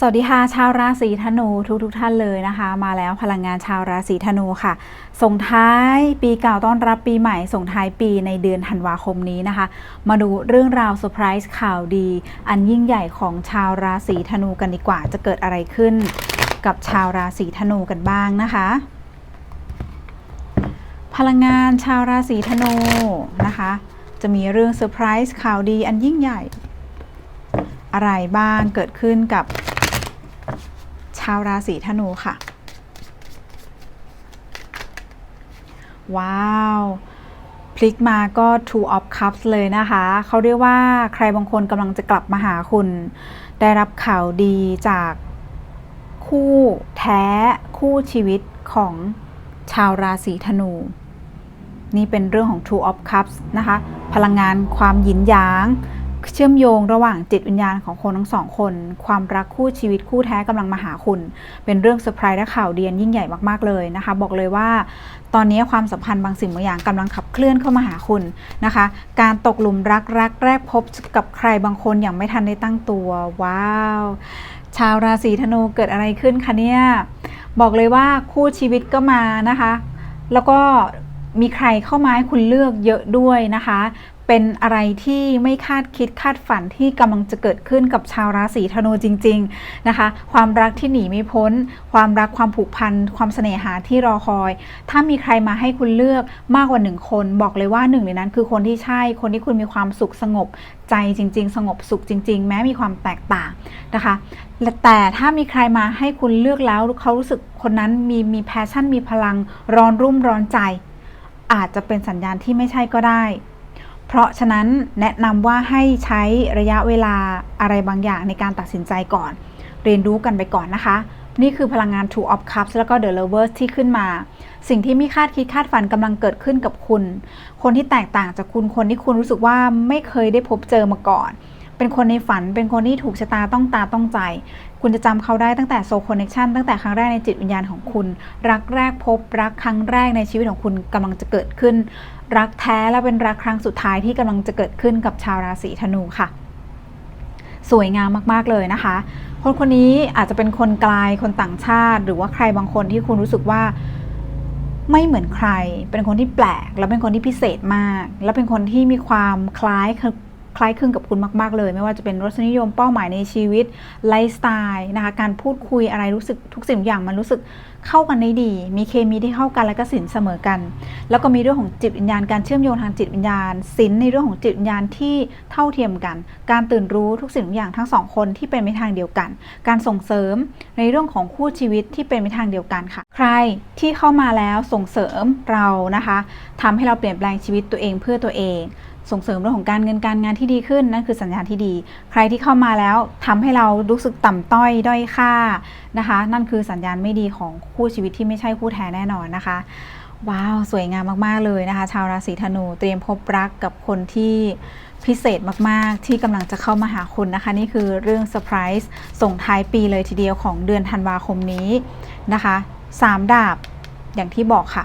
สวัสดีค่ะชาวราศีธนูทุกทุกๆท่านเลยนะคะ มาแล้วพลังงานชาวราศีธนูค่ะ ส่งท้ายปีเก่าต้อนรับปีใหม่ ส่งท้ายปีในเดือนธันวาคมนี้นะคะ มาดูเรื่องราวเซอร์ไพรส์ข่าวดี อันยิ่งใหญ่ของชาวราศีธนูกันดีกว่า จะเกิดอะไรขึ้นกับชาวราศีธนูกันบ้างนะคะ พลังงานชาวราศีธนูนะคะ จะมีเรื่องเซอร์ไพรส์ข่าวดีอันยิ่งใหญ่ อะไรบ้างเกิดขึ้นกับาวราศีธนูค่ะ ว้าวพลิกมาก็ two of cups เลยนะคะ เขาเรียกว่าใครบางคนกำลังจะกลับมาหาคุณ ได้รับข่าวดีจากคู่แท้คู่ชีวิตของชาวราศีธนู นี่เป็นเรื่องของ two of cups นะคะ พลังงานความหยินหยาง เชื่อมโยงระหว่างจิตวิญญาณของคนทั้งสองคน ความรักคู่ชีวิตคู่แท้กำลังมาหาคุณ เป็นเรื่องเซอร์ไพรส์และข่าวเดียนยิ่งใหญ่มากๆเลยนะคะ บอกเลยว่า ตอนนี้ความสัมพันธ์บางสิ่งบางอย่างกำลังขับเคลื่อนเข้ามาหาคุณนะคะ การตกหลุมรักรักแรกพบกับใครบางคนอย่างไม่ทันได้ตั้งตัวว้าว ชาวราศีธนูเกิดอะไรขึ้นคะเนี่ยบอกเลยว่าคู่ชีวิตก็มานะคะ แล้วก็มีใครเข้ามาให้คุณเลือกเยอะด้วยนะคะ เป็นอะไรที่ไม่คาดคิดคาดฝันที่กำลังจะเกิดขึ้นกับชาวราศีธนูจริง ๆนะคะ ความรักที่หนีไม่พ้น ความรักความผูกพัน ความเสน่หาที่รอคอย ถ้ามีใครมาให้คุณเลือกมากกว่าหนึ่งคน บอกเลยว่าหนึ่งในนั้น คือคนที่ใช่ คนที่คุณมีความสุขสงบใจจริง ๆ สงบสุขจริง ๆ แม้มีความแตกต่างนะคะ แต่ถ้ามีใครมาให้คุณเลือกแล้วเขารู้สึกคนนั้นมีมีแพชชั่นมีพลังร้อนรุ่มร้อนใจ อาจจะเป็นสัญญาณที่ไม่ใช่ก็ได้ ราะฉะนั้นแนะนำว่าให้ใช้ระยะเวลาอะไรบางอย่างในการตัดสินใจก่อน เรียนรู้กันไปก่อนนะคะ นี่คือพลังงาน Two of Cups แล้วก็ The Lovers ที่ขึ้นมา สิ่งที่ไม่คาดคิดคาดฝันกำลังเกิดขึ้นกับคุณ คนที่แตกต่างจากคุณคนที่คุณรู้สึกว่าไม่เคยได้พบเจอมาก่อน เป็นคนในฝันเป็นคนที่ถูกชะตาต้องตาต้องใจ คุณจะจำเขาได้ตั้งแต่โซคอนเน c ชันตั้งแต่ครั้งแรกในจิตวิญญาณของคุณ รักแรกพบรักครั้งแรกในชีวิตของคุณกำลังจะเกิดขึ้น รักแท้และเป็นรักครั้งสุดท้ายที่กำลังจะเกิดขึ้นกับชาวราศีธนูค่ะ สวยงามมากๆเลยนะคะ คนคนนี้อาจจะเป็นคนไกลคนต่างชาติ หรือว่าใครบางคนที่คุณรู้สึกว่าไม่เหมือนใคร เป็นคนที่แปลก และเป็นคนที่พิเศษมาก และเป็นคนที่มีความคล้าย คล้ายคลึงกับคุณมาก ๆ เลย ไม่ว่าจะเป็นรสนิยมเป้าหมายในชีวิตไลฟ์สไตล์นะคะการพูดคุยอะไรรู้สึกทุกสิ่งอย่างมันรู้สึกเข้ากันได้ดี มีเคมีที่เข้ากันและก็สินเสมอกัน แล้วก็มีเรื่องของจิตวิญญาณการเชื่อมโยงทางจิตวิญญาณสินในเรื่องของจิตวิญญาณที่เท่าเทียมกัน การตื่นรู้ทุกสิ่งทุกอย่างทั้งสองคนที่เป็นไปทางเดียวกัน การส่งเสริมในเรื่องของคู่ชีวิตที่เป็นไปทางเดียวกันค่ะ ใครที่เข้ามาแล้วส่งเสริมเรานะคะทำให้เราเปลี่ยนแปลงชีวิตตัวเองเพื่อตัวเอง ส่งเสริมเรื่องของการเงินการงานที่ดีขึ้นนั่นคือสัญญาณที่ดี ใครที่เข้ามาแล้วทำให้เรารู้สึกต่ำต้อยด้อยค่านะคะ นั่นคือสัญญาณไม่ดีของคู่ชีวิตที่ไม่ใช่คู่แท้แน่นอนนะคะ ว้าวสวยงามมากๆเลยนะคะ ชาวราศีธนูเตรียมพบรักกับคนที่พิเศษมาก ๆ ที่กำลังจะเข้ามาหาคุณนะคะ นี่คือเรื่องเซอร์ไพรส์ส่งท้ายปีเลยทีเดียวของเดือนธันวาคมนี้นะคะสามดาบอย่างที่บอกค่ะ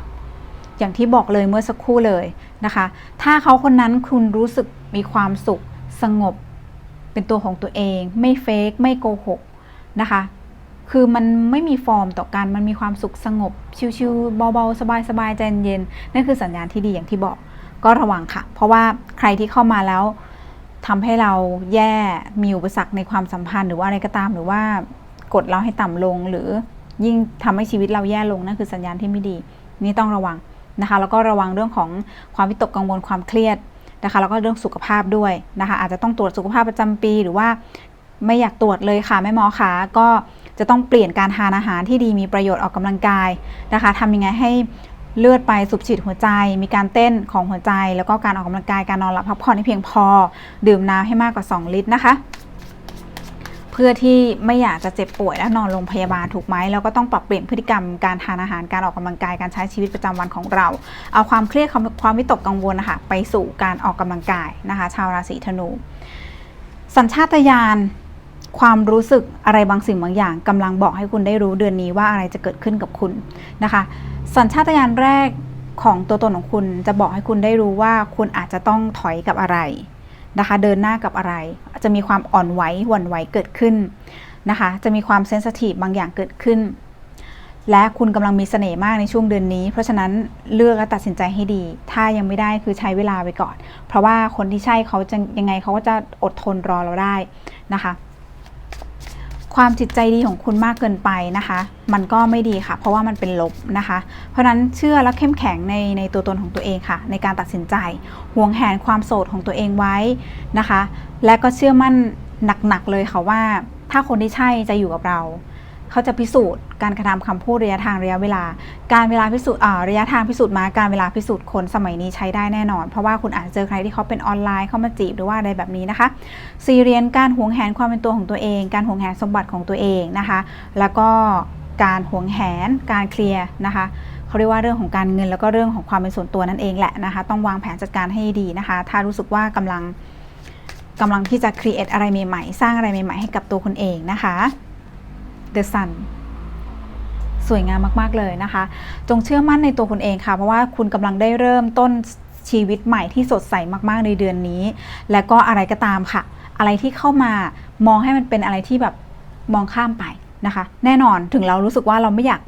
อย่างที่บอกเลยเมื่อสักครู่เลย นะคะ ถ้าเขาคนนั้นคุณรู้สึกมีความสุขสงบ เป็นตัวของตัวเอง ไม่เฟกไม่โกหกนะคะ คือมันไม่มีฟอร์มต่อกันมันมีความสุขสงบ ชิวๆเบาๆสบายๆใจเย็นนั่นคือสัญญาณที่ดีอย่างที่บอกก็ระวังค่ะ เพราะว่าใครที่เข้ามาแล้วทำให้เราแย่มีอุปสรรคในความสัมพันธ์หรือว่าอะไรก็ตาม หรือว่ากดเราให้ต่ำลงหรือยิ่งทำให้ชีวิตเราแย่ลงนั่นคือสัญญาณที่ไม่ดี นี่ต้องระวัง นะคะแล้วก็ระวังเรื่องของความวิตกกังวลความเครียดนะคะแล้วก็เรื่องสุขภาพด้วยนะคะอาจจะต้องตรวจสุขภาพประจำปี หรือว่าไม่อยากตรวจเลยค่ะแม่หมอคะก็จะต้องเปลี่ยนการทานอาหารที่ดีมีประโยชน์ออกกำลังกายนะคะทำยังไงให้เลือดไปสูบฉีดหัวใจ มีการเต้นของหัวใจ แล้วก็การออกกำลังกายการนอนหลับพักผ่อนให้เพียงพอ ดื่มน้ำให้มากกว่า 2 ลิตรนะคะ พื่อที่ไม่อยากจะเจ็บป่วยและนอนโรงพยาบาลถูกไหมแล้วก็ต้องปรับเปลี่ยนพฤติกรรมการทานอาหารการออกกำลังกายการใช้ชีวิตประจำวันของเรา เอาความเครียดความความวิตกกังวลนะคะไปสู่การออกกำลังกายนะคะ ชาวราศีธนู สัญชาตญาณความรู้สึกอะไรบางสิ่งบางอย่างกำลังบอกให้คุณได้รู้เดือนนี้ว่าอะไรจะเกิดขึ้นกับคุณนะคะ สัญชาตญาณแรกของตัวตนของคุณจะบอกให้คุณได้รู้ว่าคุณอาจจะต้องถอยกับอะไร นะคะเดินหน้ากับอะไร จะมีความอ่อนไหวหวั่นไหวเกิดขึ้นนะคะจะมีความเซนสทีฟบางอย่างเกิดขึ้น และคุณกำลังมีเสน่ห์มากในช่วงเดือนนี้ เพราะฉะนั้นเลือกและตัดสินใจให้ดี ถ้ายังไม่ได้คือใช้เวลาไปก่อน เพราะว่าคนที่ใช่เขาจะยังไงเขาก็จะอดทนรอเราได้นะคะ ความจิตใจดีของคุณมากเกินไปนะคะ มันก็ไม่ดีค่ะ เพราะว่ามันเป็นลบนะคะ เพราะนั้นเชื่อและเข้มแข็งในในตัวตนของตัวเองค่ะ ในการตัดสินใจห่วงแหนความโสดของตัวเองไว้นะคะ และก็เชื่อมั่นหนักๆเลยค่ะว่า ถ้าคนที่ใช่จะอยู่กับเรา เขาจะพิสูจน์การกระทำคำพูดระยะทางระยะเวลา การเวลาพิสูจน์อ่าระยะทางพิสูจน์มาการเวลาพิสูจน์คนสมัยนี้ใช้ได้แน่นอน เพราะว่าคุณอาจจะเจอใครที่เขาเป็นออนไลน์เข้ามาจีบหรือว่าอะไรแบบนี้นะคะซีเรียนการหวงแหนความเป็นตัวของตัวเอง การหวงแหนสมบัติของตัวเองนะคะ แล้วก็การหวงแหนการเคลียร์นะคะเขาเรียกว่าเรื่องของการเงินแล้วก็เรื่องของความเป็นส่วนตัวนั่นเองแหละนะคะ ต้องวางแผนจัดการให้ดีนะคะ ถ้ารู้สึกว่ากำลังกำลังที่จะครีเอทอะไรใหม่ๆ สร้างอะไรใหม่ๆ ให้กับตัวคุณเองนะคะ The Sun สวยงามมาก ๆ เลยนะคะ จงเชื่อมั่นในตัวคุณเองค่ะ เพราะว่าคุณกำลังได้เริ่มต้นชีวิตใหม่ที่สดใสมาก ๆ ในเดือนนี้ และก็อะไรก็ตามค่ะ อะไรที่เข้ามามองให้มันเป็นอะไรที่แบบมองข้ามไปนะคะ แน่นอนถึงเรารู้สึกว่าเราไม่อยาก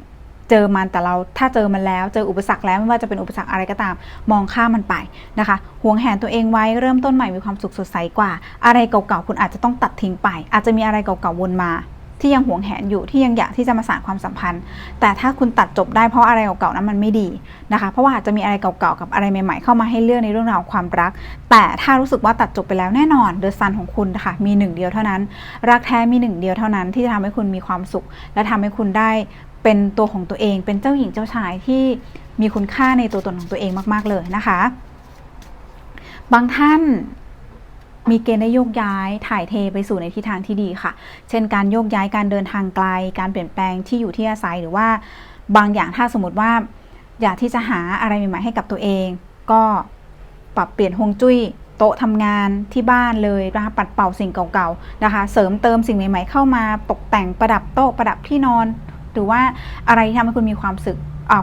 เจอมันแต่เราถ้าเจอมันแล้วเจออุปสรรคแล้วไม่ว่าจะเป็นอุปสรรคอะไรก็ตาม มองข้ามมันไปนะคะห่วงแหนตัวเองไว้เริ่มต้นใหม่มีความสุขสดใสกว่า อะไรเก่าๆคุณอาจจะต้องตัดทิ้งไป อาจจะมีอะไรเก่าๆวนมา ที่ยังหวงแหนอยู่ที่ยังอยากที่จะมาสานความสัมพันธ์ แต่ถ้าคุณตัดจบได้เพราะอะไรเก่าๆนั้นมันไม่ดีนะคะเพราะว่าอาจจะมีอะไรเก่าๆกับอะไรใหม่ๆ เข้ามาให้เลือกในเรื่องราวความรัก แต่ถ้ารู้สึกว่าตัดจบไปแล้วแน่นอนเดอะซันของคุณค่ะมีหนึ่งเดียวเท่านั้น รักแท้มีหนึ่งเดียวเท่านั้น ที่จะทำให้คุณมีความสุข และทำให้คุณได้เป็นตัวของตัวเอง เป็นเจ้าหญิงเจ้าชายที่มีคุณค่าในตัวตนของตัวเองมาก ๆเลยนะคะ บางท่าน มีเกณฑ์ได้โยกย้ายถ่ายเทไปสู่ในทิศทางที่ดีค่ะ เช่นการโยกย้ายการเดินทางไกล การเปลี่ยนแปลงที่อยู่ที่อาศัยหรือว่า บางอย่างถ้าสมมติว่า อยากที่จะหาอะไรใหม่ๆให้กับตัวเอง ก็ปรับเปลี่ยนฮวงจุ้ยโต๊ะทำงานที่บ้านเลยนะคะปัดเป่าสิ่งเก่าๆนะคะ เสริมเติมสิ่งใหม่ ๆ เข้ามาตกแต่งประดับโต๊ะประดับที่นอน หรือว่าอะไรที่ทำให้คุณมีความสุข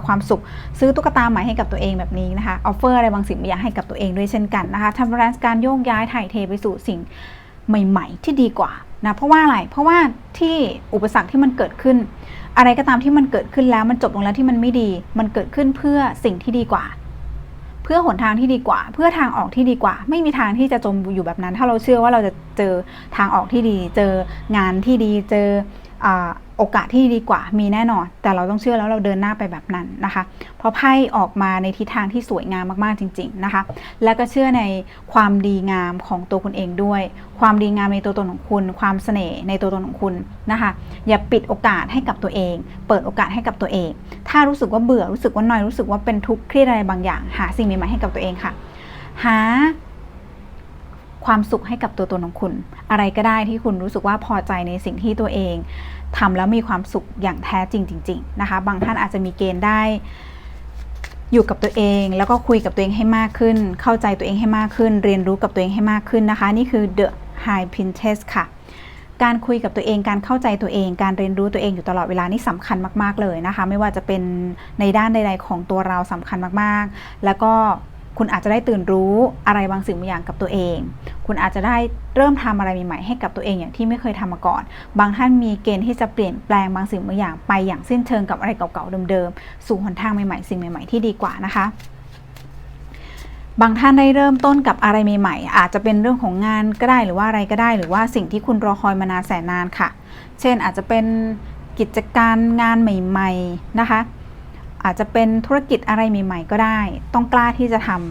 ความสุข ซื้อตุ๊กตาใหม่ให้กับตัวเองแบบนี้นะคะออฟเฟอร์อะไรบางสิ่งบางอย่างให้กับตัวเองด้วยเช่นกันนะคะทำร้านการโยกย้ายถ่ายเทไปสู่สิ่งใหม่ๆ ที่ดีกว่านะเพราะว่าอะไรเพราะว่าที่อุปสรรคที่มันเกิดขึ้น อะไรก็ตามที่มันเกิดขึ้นแล้วมันจบลงแล้วที่มันไม่ดี มันเกิดขึ้นเพื่อสิ่งที่ดีกว่า เพื่อหนทางที่ดีกว่า เพื่อทางออกที่ดีกว่า ไม่มีทางที่จะจมอยู่แบบนั้น ถ้าเราเชื่อว่าเราจะเจอทางออกที่ดี เจองานที่ดีเจออ โอกาสที่ดีกว่ามีแน่นอน แต่เราต้องเชื่อแล้วเราเดินหน้าไปแบบนั้นนะคะ เพราะไพ่ออกมาในทิศทางที่สวยงามมากๆจริง ๆนะคะ แล้วก็เชื่อในความดีงามของตัวคุณเองด้วย ความดีงามในตัวตนของคุณ ความเสน่ห์ในตัวตนของคุณนะคะ อย่าปิดโอกาสให้กับตัวเอง เปิดโอกาสให้กับตัวเอง ถ้ารู้สึกว่าเบื่อรู้สึกว่าน้อยรู้สึกว่าเป็นทุกข์เครียดอะไรบางอย่าง หาสิ่งใหม่ๆให้กับตัวเองค่ะ หา ความสุขให้กับตัวตนของคุณ อะไรก็ได้ที่คุณรู้สึกว่าพอใจในสิ่งที่ตัวเองทำแล้วมีความสุขอย่างแท้จริงจริงๆนะคะ บางท่านอาจจะมีเกณฑ์ได้อยู่กับตัวเองแล้วก็คุยกับตัวเองให้มากขึ้น เข้าใจตัวเองให้มากขึ้น เรียนรู้กับตัวเองให้มากขึ้นนะคะ นี่คือ The High Princess ค่ะ การคุยกับตัวเองการเข้าใจตัวเอง การเรียนรู้ตัวเองอยู่ตลอดเวลานี่สำคัญมาก ๆเลยนะคะ ไม่ว่าจะเป็นในด้านใด ๆ ของตัวเราสำคัญมากๆ แล้วก็ คุณอาจจะได้ตื่นรู้อะไรบางสิ่งบางอย่างกับตัวเอง คุณอาจจะได้เริ่มทำอะไรใหม่ๆให้กับตัวเองอย่างที่ไม่เคยทำมาก่อน บางท่านมีเกณฑ์ที่จะเปลี่ยนแปลงบางสิ่งบางอย่างไปอย่างสิ้นเชิงกับอะไรเก่าๆเดิมๆ สู่หนทางใหม่ๆ สิ่งใหม่ ๆที่ดีกว่านะคะบางท่านได้เริ่มต้นกับอะไรใหม่ๆ อาจจะเป็นเรื่องของงานก็ได้หรือว่าอะไรก็ได้ หรือว่าสิ่งที่คุณรอคอยมานานแสนนานค่ะ เช่นอาจจะเป็นกิจการงานใหม่ ๆ นะคะ อาจจะเป็นธุรกิจอะไรใหม่ ๆ ก็ได้ ต้องกล้าที่จะทำ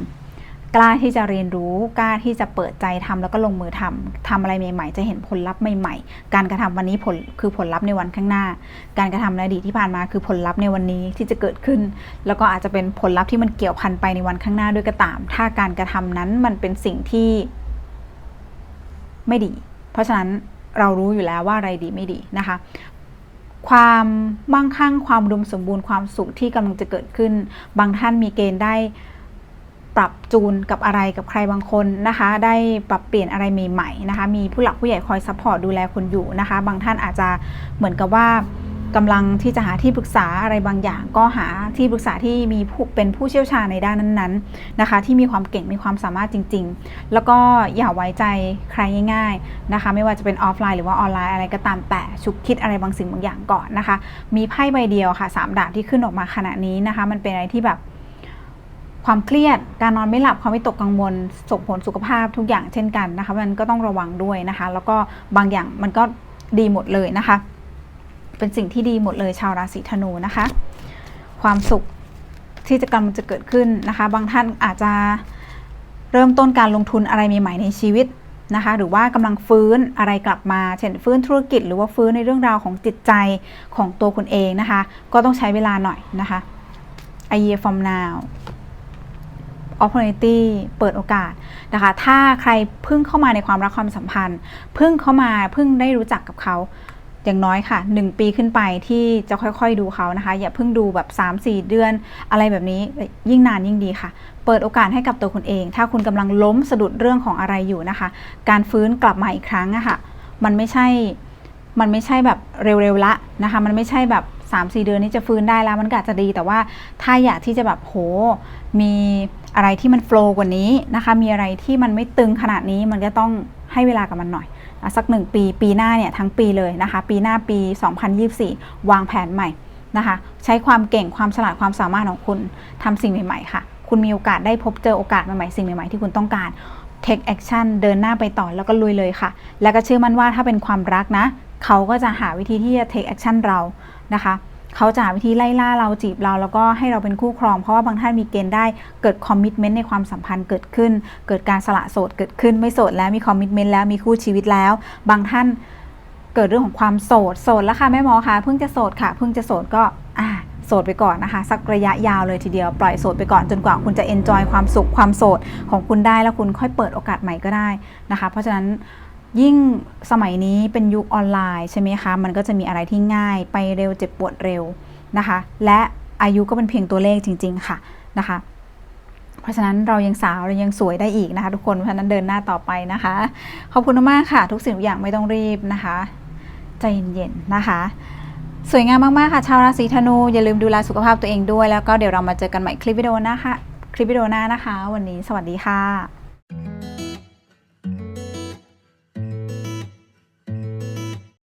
กล้าที่จะเรียนรู้กล้าที่จะเปิดใจทำแล้วก็ลงมือทำทำอะไรใหม่ ๆ จะเห็นผลลัพธ์ใหม่ ๆ การกระทำวันนี้ผลคือผลลัพธ์ในวันข้างหน้า การกระทำในอดีตที่ผ่านมาคือผลลัพธ์ในวันนี้ที่จะเกิดขึ้น แล้วก็อาจจะเป็นผลลัพธ์ที่มันเกี่ยวพันไปในวันข้างหน้าด้วยก็ตาม ถ้าการกระทำนั้นมันเป็นสิ่งที่ไม่ดี เพราะฉะนั้นเรารู้อยู่แล้วว่าอะไรดีไม่ดีนะคะ ความมั่งคั่งความอุดมสมบูรณ์ความสุขที่กำลังจะเกิดขึ้น บางท่านมีเกณฑ์ได้ปรับจูนกับอะไรกับใครบางคนนะคะ ได้ปรับเปลี่ยนอะไรใหม่ๆนะคะ มีผู้หลักผู้ใหญ่คอยซัพพอร์ตดูแลคนอยู่นะคะ บางท่านอาจจะเหมือนกับว่า กำลังที่จะหาที่ปรึกษาอะไรบางอย่าง ก็หาที่ปรึกษาที่มีผู้เป็นผู้เชี่ยวชาญในด้านนั้นๆนะคะ ที่มีความเก่งมีความสามารถจริง ๆ แล้วก็อย่าไว้ใจใครง่ายๆนะคะ ไม่ว่าจะเป็นออฟไลน์หรือว่าออนไลน์อะไรก็ตามแต่ชุกคิดอะไรบางสิ่งบางอย่างก่อนนะคะ มีไพ่ใบเดียวค่ะสามดาบที่ขึ้นออกมาขณะนี้นะคะ มันเป็นอะไรที่แบบความเครียด การนอนไม่หลับ ความวิตกกังวล ส่งผลสุขภาพทุกอย่างเช่นกันนะคะ มันก็ต้องระวังด้วยนะคะ แล้วก็บางอย่างมันก็ดีหมดเลยนะคะ เป็นสิ่งที่ดีหมดเลยชาวราศีธนูนะคะ ความสุขที่จะกำลังจะเกิดขึ้นนะคะ บางท่านอาจจะเริ่มต้นการลงทุนอะไรใหม่ๆในชีวิตนะคะ หรือว่ากำลังฟื้นอะไรกลับมา เช่นฟื้นธุรกิจ หรือว่าฟื้นในเรื่องราวของจิตใจของตัวคุณเองนะคะ ก็ต้องใช้เวลาหน่อยนะคะ a year from now opportunity เปิดโอกาสนะคะ ถ้าใครเพิ่งเข้ามาในความรักความสัมพันธ์ เพิ่งเข้ามาเพิ่งได้รู้จักกับเขา อย่างน้อยค่ะ 1 ปีขึ้นไปที่จะค่อยๆดูเขานะคะ อย่าเพิ่งดูแบบ 3-4 เดือนอะไรแบบนี้ยิ่งนานยิ่งดีค่ะ เปิดโอกาสให้กับตัวคุณเอง ถ้าคุณกำลังล้มสะดุดเรื่องของอะไรอยู่นะคะ การฟื้นกลับมาอีกครั้งอะค่ะ มันไม่ใช่มันไม่ใช่แบบเร็วๆละนะคะ มันไม่ใช่แบบ3-4 เดือนนี้จะฟื้นได้แล้วมันก็อาจจะดีแต่ว่าถ้าอยากที่จะแบบโหมีอะไรที่มันโฟล์กว่านี้นะคะ มีอะไรที่มันไม่ตึงขนาดนี้มันก็ต้องให้เวลากับมันหน่อย สักหนึ่งปี ปีหน้าเนี่ยทั้งปีเลยนะคะ ปีหน้าปี 2024 วางแผนใหม่นะคะ ใช้ความเก่งความฉลาดความสามารถของคุณทำสิ่งใหม่ ๆ ค่ะ คุณมีโอกาสได้พบเจอโอกาสใหม่ๆสิ่งใหม่ๆที่คุณต้องการ take action เดินหน้าไปต่อแล้วก็ลุยเลยค่ะ แล้วก็เชื่อมั่นว่าถ้าเป็นความรักนะ เขาก็จะหาวิธีที่จะ take action เรานะคะ เขาจะหาวิธีไล่ล่าเราจีบเรา แล้วก็ให้เราเป็นคู่ครอง เพราะว่าบางท่านมีเกณฑ์ได้เกิดคอมมิชเมนต์ในความสัมพันธ์เกิดขึ้น เกิดการสละโสดเกิดขึ้นไม่โสดแล้วมีคอมมิชเมนต์แล้วมีคู่ชีวิตแล้ว บางท่านเกิดเรื่องของความโสดโสดแล้วค่ะแม่หมอคะเพิ่งจะโสดค่ะ เพิ่งจะโสดก็อ่าโสดไปก่อนนะคะสักระยะยาวเลยทีเดียวปล่อยโสดไปก่อนจนกว่าคุณจะเอนจอยความสุขความโสดของคุณได้แล้วคุณค่อยเปิดโอกาสใหม่ก็ได้นะคะ เพราะฉะนั้น ยิ่งสมัยนี้เป็นยุคออนไลน์ใช่ไหมคะ มันก็จะมีอะไรที่ง่ายไปเร็วเจ็บปวดเร็วนะคะ และอายุก็เป็นเพียงตัวเลขจริง ๆ ค่ะนะคะ เพราะฉะนั้นเรายังสาวเรายังสวยได้อีกนะคะทุกคน เพราะฉะนั้นเดินหน้าต่อไปนะคะ ขอบคุณมากค่ะ ทุกสิ่งทุกอย่างไม่ต้องรีบนะคะ ใจเย็นๆนะคะ สวยงามมากๆค่ะ ชาวราศีธนู อย่าลืมดูแลสุขภาพตัวเองด้วย แล้วก็เดี๋ยวเรามาเจอกันใหม่คลิปวิดีโอนะคะ คลิปวิดีโอหน้านะคะ วันนี้สวัสดีค่ะ